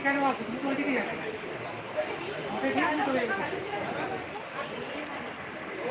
তুমি কেন আছো তুমি তো ওইদিকেই আছো আমাকে দিয়েছি তো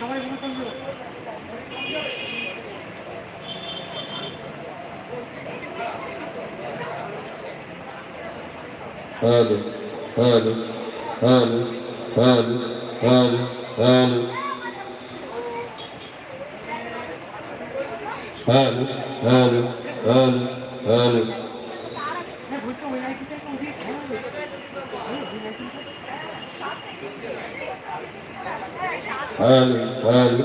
সবাই মনোসংযোগ Halo, halo, halo, halo, halo, halo. Halo, halo, halo, Halo, halo.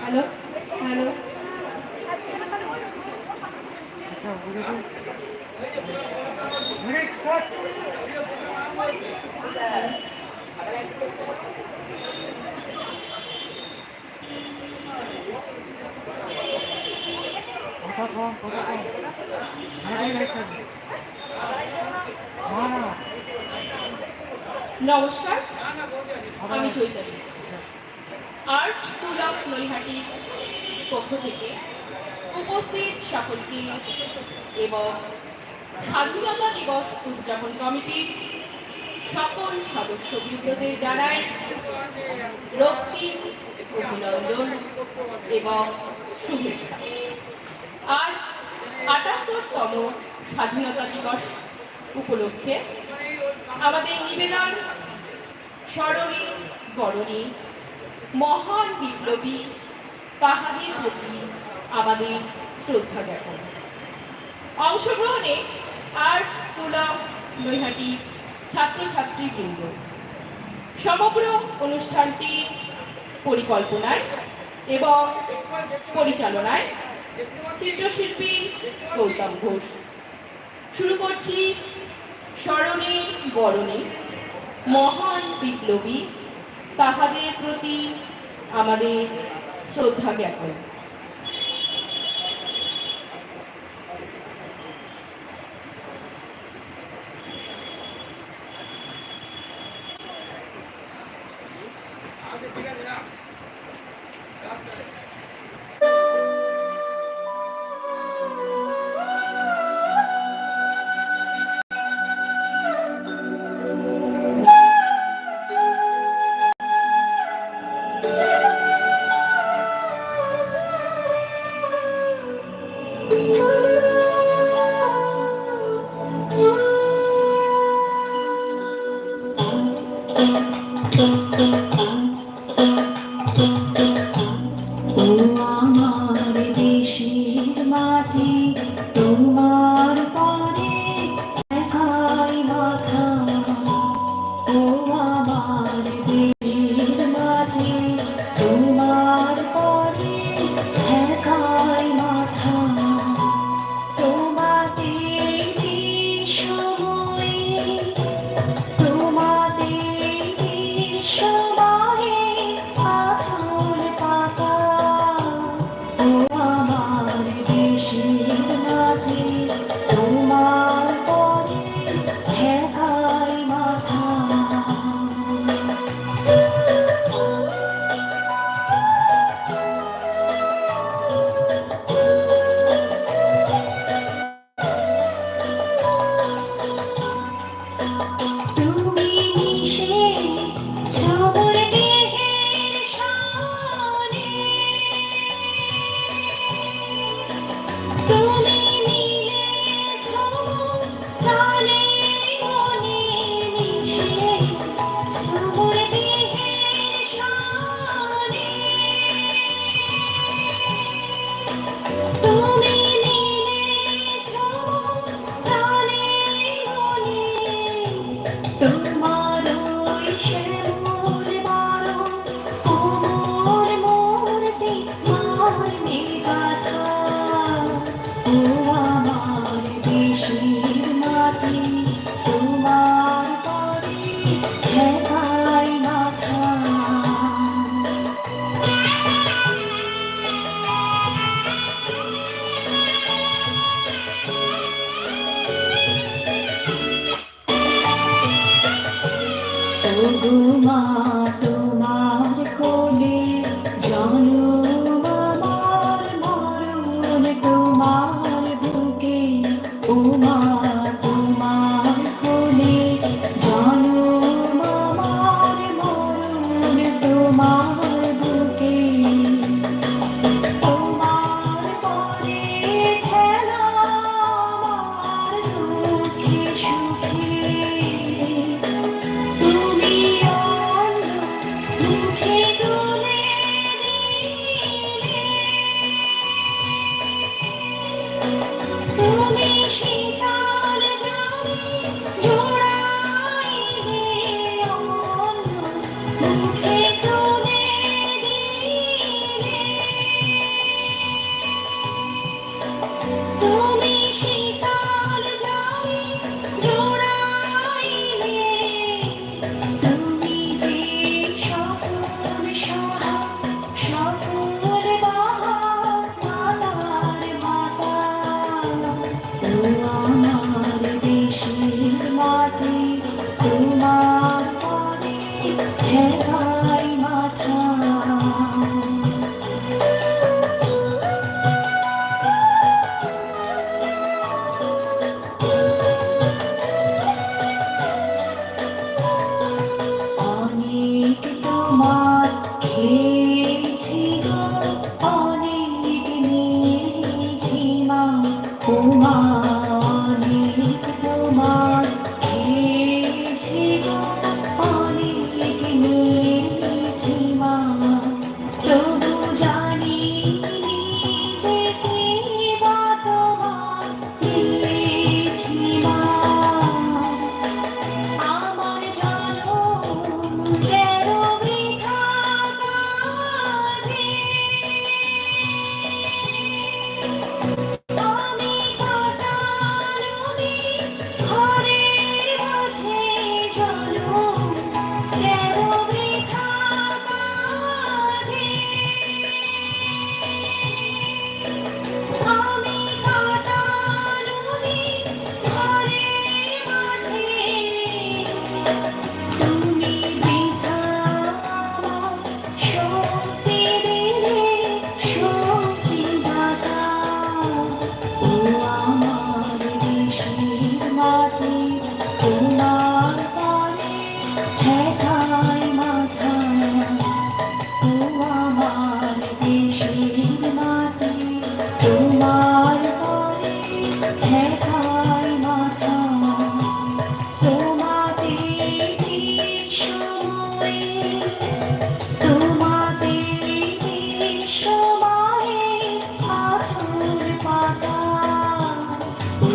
Hello hello নমস্কার আমি চৈতালি আর্ট স্কুল অফ নৈহাটির পক্ষ থেকে উপস্থিত সকলকে এবং স্বাধীনতা দিবস উদযাপন কমিটির সকল সদস্যবৃন্দদের জানাই রক্তিম অভিনন্দন এবং শুভেচ্ছা। আজ আটাত্তরতম স্বাধীনতা দিবস উপলক্ষে আমাদের নিবেদন, স্মরণী বরণী মহান বিপ্লবী তাহাদের প্রতি আমাদের শ্রদ্ধা জ্ঞাপন। অংশগ্রহণে আর্ট স্কুল অফ ছাত্রছাত্রী কেন্দ্র সমগ্র অনুষ্ঠানটির পরিকল্পনায় এবং পরিচালনায় চিত্রশিল্পী গৌতম ঘোষ। শুরু করছি স্মরণে বরণে। মহান বিপ্লবী, তাহাদের প্রতি আমাদের শ্রদ্ধা জ্ঞাপন।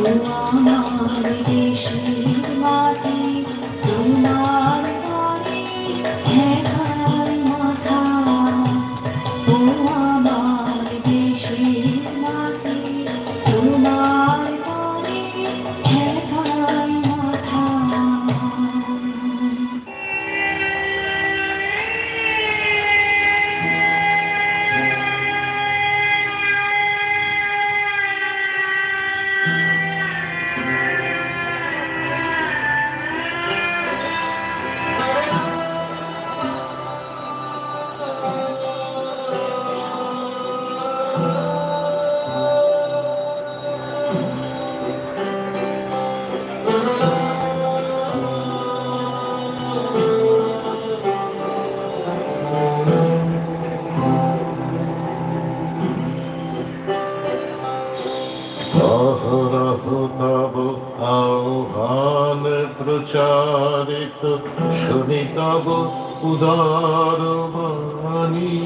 আমার দেশের মাটি তোমার শুনে তব উদার মানি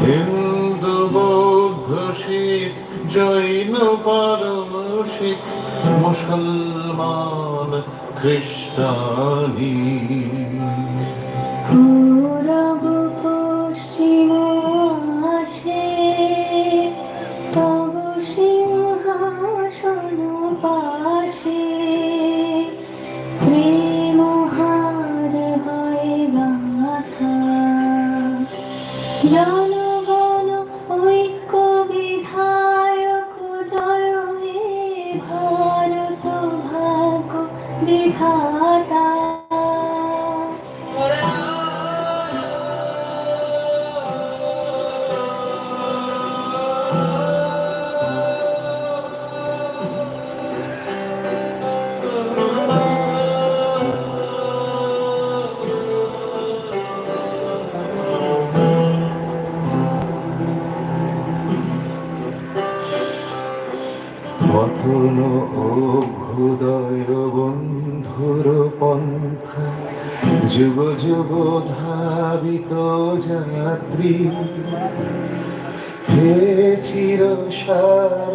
হিন্দু বৌদ্ধ শিখ জৈন পারম শিখ মুসলমান খ্রিস্টান জনগণ ঐক্য বিধায়ক জয় হে ভারত ভাগ্য বিধায়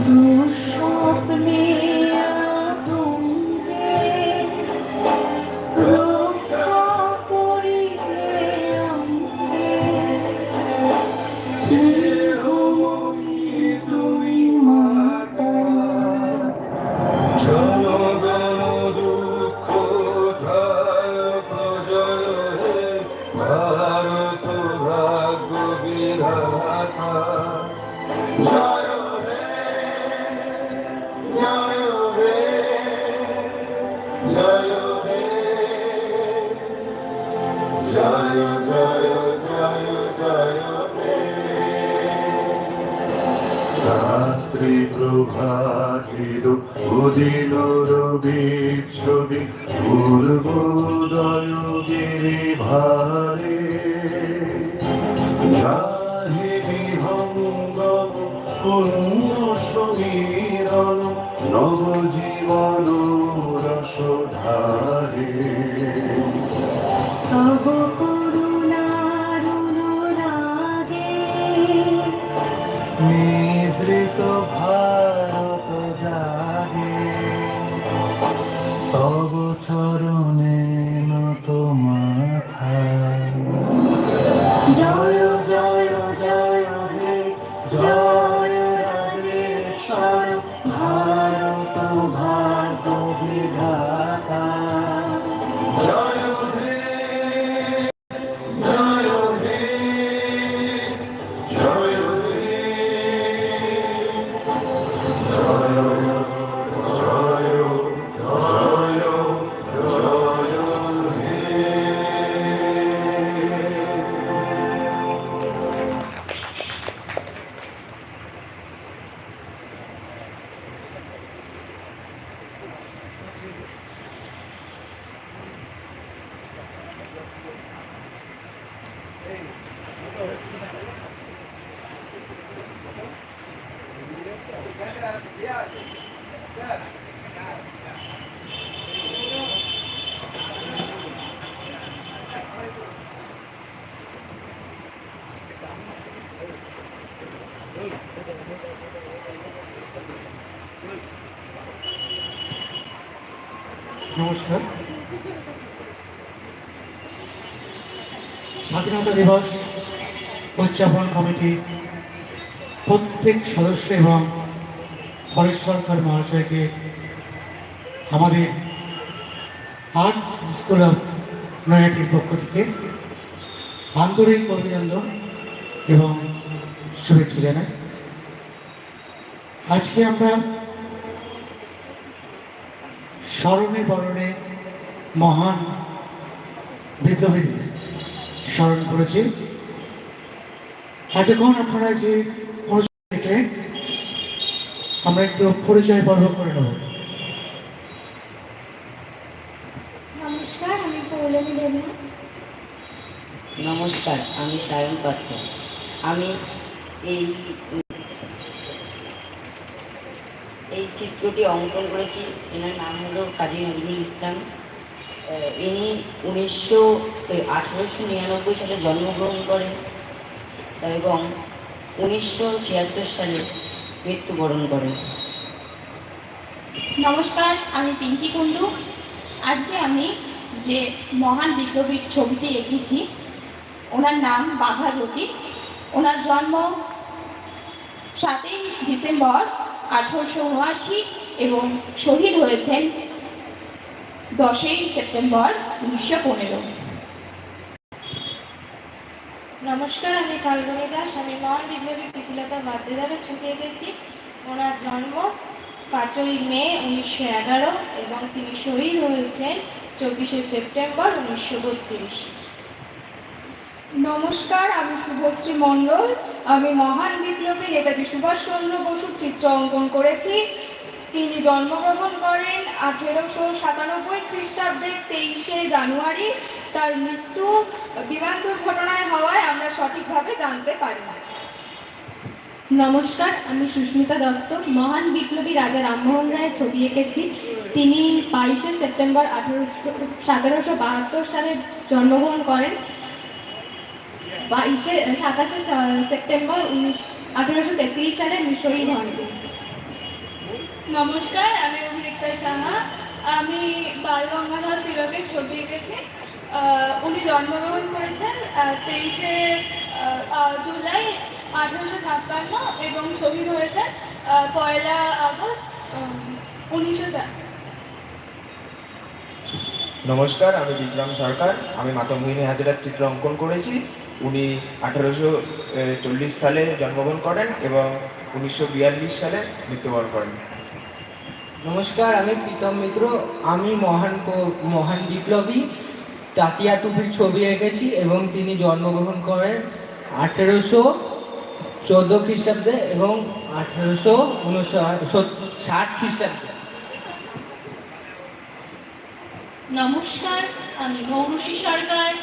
দোষ হবে। পূর্বোদয়গিরি ভারে গাহে বিহঙ্গম পুণ্য সমীরণ নবজীবন রস ধারে নিদ্রিত ভ নমস্কার। স্বাধীনতা দিবস, উদযাপন কমিটি, প্রত্যেক সদস্য এবং ফরেস্ট সরকার মহাশয়কে আমাদের আর্ট স্কুল অফ নয়াটির পক্ষ থেকে আন্তরিক অভিনন্দন এবং শুভেচ্ছা জানাই। আজকে আমরা স্মরণে বরণে মহান বিপ্লবী স্মরণ করেছি। এতক্ষণ আপনারা যে অনুষ্ঠান দেখলেন আমরা একটু পরিচয় পর্ব করে নেব। নমস্কার আমি পৌলমী দেবী। নমস্কার আমি সায়ন পাত্র। আমি এই এই চিত্রটি অঙ্কন করেছি। এনার নাম হলো কাজী নজরুল ইসলাম। ইনি উনিশশো আঠেরোশো নিরানব্বই সালে জন্মগ্রহণ করেন এবং উনিশশো ছিয়াত্তর সালে মৃত্যুবরণ করেন। নমস্কার, আমি পিঙ্কি কুণ্ডু। আজকে আমি যে মহান বিপ্লবীর ছবিটি এঁকেছি, ওনার নাম বাঘা জ্যোতি। ওনার জন্ম সাতই ডিসেম্বর আঠেরোশো উনআশি এবং শহীদ হয়েছেন দশই সেপ্টেম্বর উনিশশো পনেরো। নমস্কার আমি ফাল্গুনী দাস। আমি মহান বিপ্লবী প্রীতিলতা বাদ্যেদারের ছবি এঁকেছি ওনার জন্ম পাঁচই মে উনিশশো এগারো এবং তিনি শহীদ হয়েছেন চব্বিশে সেপ্টেম্বর উনিশশো বত্রিশ। নমস্কার আমি শুভশ্রী মণ্ডল। আমি মহান বিপ্লবী নেতাজি সুভাষচন্দ্র বসুর চিত্র অঙ্কন করেছি। তিনি জন্মগ্রহণ করেন আঠেরোশো সাতানব্বই খ্রিস্টাব্দের তেইশে জানুয়ারি। তার মৃত্যু বিমান দুর্ঘটনায় হওয়ায় আমরা সঠিকভাবে জানতে পারি না। নমস্কার, আমি সুস্মিতা দত্ত, মহান বিপ্লবী রাজা রামমোহন রায়ের ছবি এঁকেছি। তিনি বাইশে সেপ্টেম্বর আঠেরোশো, সতেরোশো বাহাত্তর সালে জন্মগ্রহণ করেন। বাইশে সাতাশে সেপ্টেম্বর উনিশ আঠেরোশো তেত্রিশ সালে শহীদ হন নমস্কার আমি অভিনেতা সাহা। আমি বাল গঙ্গাধর তিলকের ছবি এঁকেছি। উনি জন্মগ্রহণ করেছেন তেইশে জুলাই আঠেরোশো ছাপ্পান্ন এবং শহীদ হয়েছেন পয়লা আগস্ট উনিশশো চার। নমস্কার আমি বিক্রম সরকার। আমি মাতঙ্গিনী হাজরার চিত্র অঙ্কন করেছি। উনি আঠারোশো চল্লিশ সালে জন্মগ্রহণ করেন এবং উনিশশো বিয়াল্লিশ সালে মৃত্যুবরণ করেন। নমস্কার আমি প্রীতম মিত্র। আমি মহান কো- মহান বিপ্লবী। তাতিয়া টুপির ছবি এঁকেছি এবং তিনি জন্মগ্রহণ করেন আঠেরোশো চোদ্দ খ্রিস্টাব্দে এবং আঠেরোশো ষাট খ্রিস্টাব্দে। নমস্কার আমি মৌরুষি সরকার।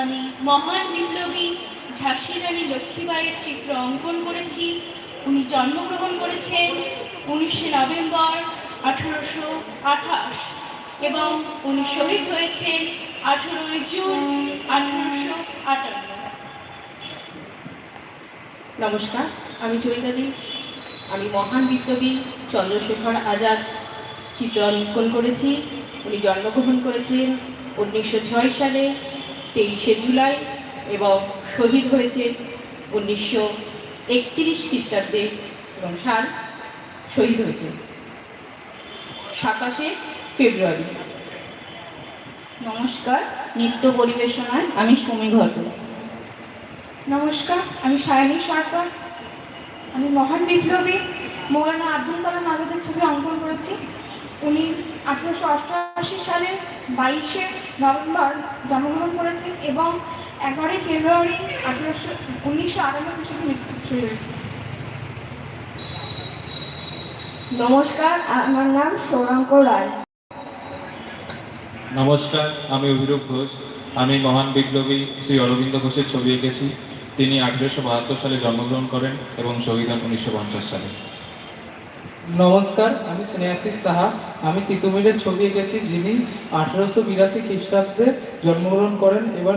আমি মহান বিপ্লবী ঝাঁসি রানী লক্ষ্মীবাইয়ের চিত্র অঙ্কন করেছি। উনি জন্মগ্রহণ করেছেন উনিশে নভেম্বর আঠারোশো আঠাশ এবং উনি শহীদ হয়েছেন আঠেরোই জুন আঠারোশো আটান্ন। নমস্কার, আমি চৈতালি। আমি মহান বিপ্লবী চন্দ্রশেখর আজাদ। চিত্র অঙ্কন করেছি। উনি জন্মগ্রহণ করেছেন উনিশশো ছয় সালে তেইশে জুলাই এবং শহীদ হয়েছে উনিশশো একত্রিশ খ্রিস্টাব্দে এবং সাল শহীদ হয়েছে সাতাশে ফেব্রুয়ারি। নমস্কার, নৃত্য পরিবেশনায় আমি সুমি ঘট নমস্কার, আমি সায়নী সরকার। আমি মহান বিপ্লবী মৌলানা আব্দুল কালাম আজাদের ছবি অঙ্কন করেছি। উনি আঠেরোশো অষ্টআশি সালে বাইশে নভেম্বর জন্মগ্রহণ করেছেন এবং এগারোই ফেব্রুয়ারি আঠেরোশো উনিশশো আটানব্বই সালে মৃত্যু হয়েছে। নমস্কার আমার নাম সৌরঙ্ক রায়। নমস্কার আমি অভিরূপ ঘোষ। আমি মহান বিপ্লবী শ্রী অরবিন্দ ঘোষের ছবি এঁকেছি। তিনি আঠেরোশো বাহাত্তর সালে জন্মগ্রহণ করেন এবং শহীদ হন উনিশশো পঞ্চাশ সালে। নমস্কার, আমি স্নেহাশিস সাহা। আমি তিতুমিরের ছবি এঁকেছি যিনি আঠেরোশো বিরাশি খ্রিস্টাব্দে জন্মগ্রহণ করেন এবং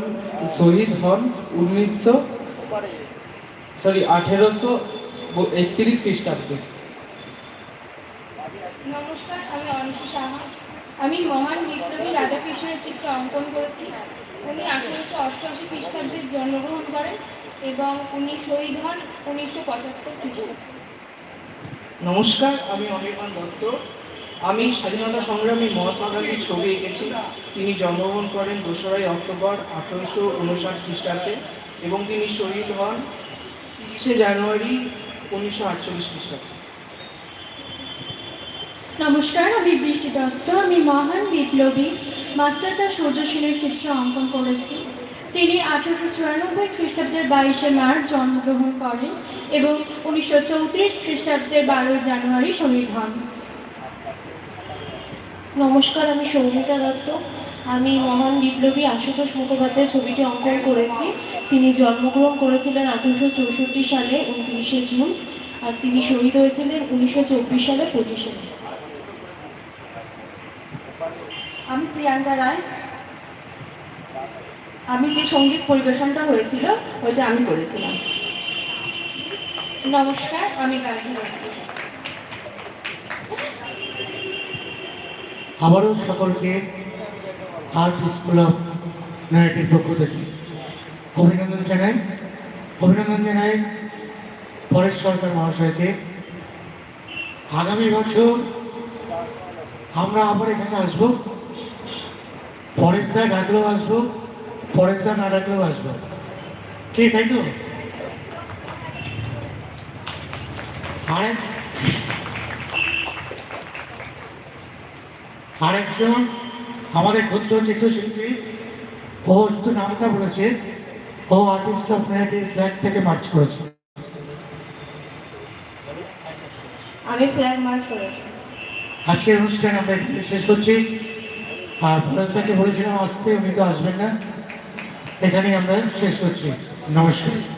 শহীদ হন উনিশশো সরি, আঠেরোশো একত্রিশ খ্রিস্টাব্দে। নমস্কার, আমি সাহা। আমি মহান বিপ্লবী রাধাকৃষ্ণের চিত্র অঙ্কন করেছি। উনি আঠেরোশো অষ্টআশি খ্রিস্টাব্দে জন্মগ্রহণ করেন এবং উনি শহীদ হন উনিশশো পঁচাত্তর খ্রিস্টাব্দে। নমস্কার, আমি অনির্বাণ দত্ত। আমি স্বাধীনতা সংগ্রামী মহাত্মা গান্ধীর ছবি এঁকেছি। তিনি জন্মগ্রহণ করেন দোসরাই অক্টোবর আঠারোশো উনষাট খ্রিস্টাব্দে এবং তিনি শহীদ হন তিরিশে জানুয়ারি উনিশশো আটচল্লিশ খ্রিস্টাব্দে। নমস্কার, আমি বৃষ্টি দত্ত। আমি মহান বিপ্লবী। মাস্টারদা সূর্য সেনের চিত্র অঙ্কন করেছি। তিনি আঠারোশো চুরানব্বই খ্রিস্টাব্দের বাইশে মার্চ জন্মগ্রহণ করেন এবং উনিশশো চৌত্রিশ খ্রিস্টাব্দের বারোই জানুয়ারি শহীদ হন। নমস্কার, আমি সৌমিতা দত্ত। আমি মহান বিপ্লবী আশুতোষ মুখোপাধ্যায়ের ছবিটি অঙ্কন করেছি। তিনি জন্মগ্রহণ করেছিলেন আঠেরোশো চৌষট্টি সালে উনত্রিশে জুন আর তিনি শহীদ হয়েছিলেন উনিশশো চব্বিশ সালে পঁচিশে আমি প্রিয়াঙ্কা রায় আমি যে সংগীত পরিবেশনটা হয়েছিল, ওইটা আমি করেছিলাম। নমস্কার, আমি আবারও সকলকে আর্ট স্কুল অফ নাইটের পক্ষ থেকে অভিনন্দন জানাই। অভিনন্দন জানাই পরেশ সরকার মহাশয়কে। আগামী বছর আমরা আবার এখানে আসব। পরেশদা ডাকলেও আসব। পরেশদা না ডাকলেও আসব। কি তাই তো আরেক আরেকজন আমাদের ক্ষুদ্র চিত্রশিল্পী ও শুধু নামটা বলেছে ও আর্টিস্ট অফ নাইটের ফ্ল্যাগ থেকে মার্চ করেছে। আমি ফ্ল্যাগ মার্চ করেছি। আজকের অনুষ্ঠান আমরা শেষ করছি। আর পরেশদাকে বলেছিলাম আসতে উনি তো আসবেন না। এখানেই আমরা শেষ করছি। নমস্কার।